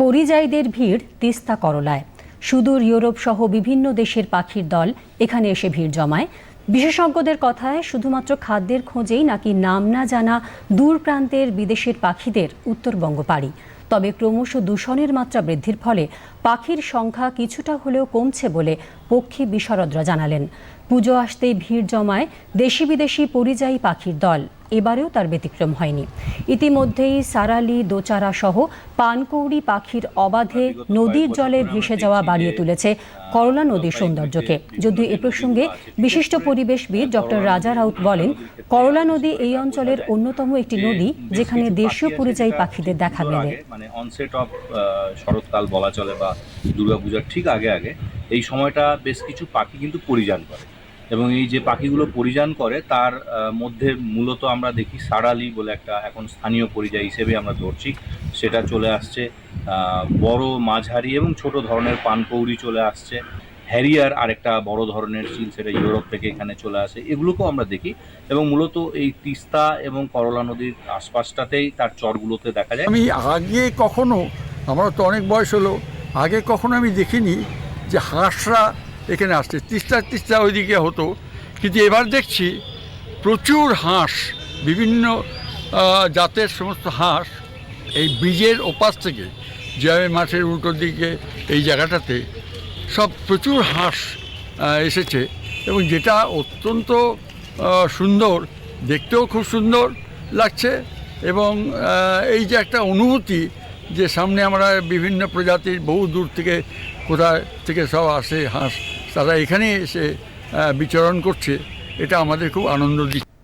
পরিযায়ীদের ভিড় তিস্তা করলায়। সুদূর ইউরোপ সহ বিভিন্ন দেশের পাখির দল এখানে এসে ভিড় জমায়। বিশেষজ্ঞদের কথায় শুধুমাত্র খাদ্যের খোঁজেই নাকি নাম না জানা দূর প্রান্তের বিদেশের পাখিদের উত্তরবঙ্গ পাড়ি। তবে ক্রমশ দূষণের মাত্রা বৃদ্ধির ফলে পাখির সংখ্যা কিছুটা হলেও কমছে বলে পক্ষী বিশারদরা জানালেন। পুজো আসতেই ভিড় জমায় দেশি বিদেশি পরিযায়ী পাখির দল। এবারেও তার ব্যতিক্রম হয়নি। ইতিমধ্যেই সারালি দোচারা সহ পানকৌড়ি পাখির অবাধে নদীর জলে ভেসে যাওয়া বাড়িয়ে তুলেছে করলা নদীর সৌন্দর্যকে। যদিও এ প্রসঙ্গে বিশিষ্ট পরিবেশবিদ ডক্টর রাজা রাউত বলেন করলা নদী এই অঞ্চলের অন্যতম একটি নদী যেখানে দেশীয় পরিযায়ী পাখিদের দেখা মেলে। মানে অনসেট অফ শরৎকাল বলা চলে বা দুর্গাপূজার ঠিক আগে আগে এই সময়টা বেশ কিছু পাখি কিন্তু পরিযান করে। এবং এই যে পাখিগুলো পরিযান করে, তার মধ্যে মূলত আমরা দেখি সারালি বলে একটা এখন স্থানীয় পরিযায়ী হিসেবে আমরা ধরছি। সেটা চলে আসছে বড় মাঝারি এবং ছোট ধরনের পানকৌড়ি চলে আসছে। হ্যারিয়ার আরেকটা বড় ধরনের চিল সেটা ইউরোপ থেকে এখানে চলে আসে। এগুলোকেও আমরা দেখি এবং মূলত এই তিস্তা এবং করলা নদীর আশপাশটাতেই তার চরগুলোতে দেখা যায়। আমি আগে কখনো আমার তো অনেক বয়স হলো, আগে কখনো আমি দেখিনি যে হাঁসরা এখানে আসছে। তিস্তা তিস্তা ওইদিকে হতো। কিন্তু এবার দেখছি প্রচুর হাঁস, বিভিন্ন জাতের সমস্ত হাঁস এই ব্রিজের ওপাশ থেকে যেভাবে মাঠের উল্টো দিকে এই জায়গাটাতে সব প্রচুর হাঁস এসেছে এবং যেটা অত্যন্ত সুন্দর, দেখতেও খুব সুন্দর লাগছে এবং এই যে একটা অনুভূতি যে সামনে আমরা বিভিন্ন প্রজাতির বহু দূর থেকে কোথা থেকে সব আসে হাঁস, তারা এখানে এসে বিচরণ করছে। এটা আমাদের খুব আনন্দ দিচ্ছে।